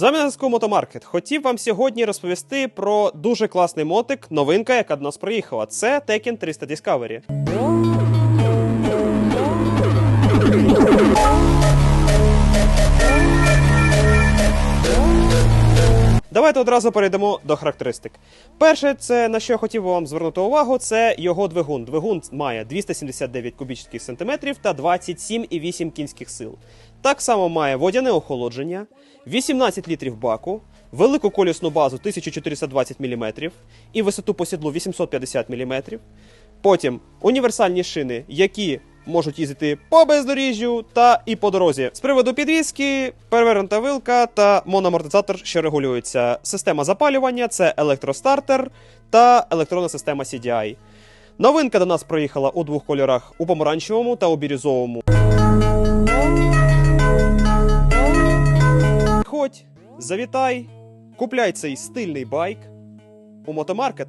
З вами на Мотомаркет. Хотів вам сьогодні розповісти про дуже класний мотик, новинка, яка до нас приїхала. Це Tekken 300 Discovery. Давайте одразу перейдемо до характеристик. Перше, це на що я хотів вам звернути увагу, це його двигун. Двигун має 279 кубічних сантиметрів та 27,8 кінських сил. Так само має водяне охолодження, 18 літрів баку, велику колісну базу 1420 мм і висоту по сідлу 850 мм. Потім універсальні шини, які можуть їздити по бездоріжжю та і по дорозі. З приводу підвіски, перевернута вилка та мономортизатор, що регулюється. Система запалювання це електростартер та електронна система CDI. Новинка до нас приїхала у двох кольорах: у помаранчевому та у бірюзовому. Ходь, завітай, купляй цей стильний байк у мотомаркет.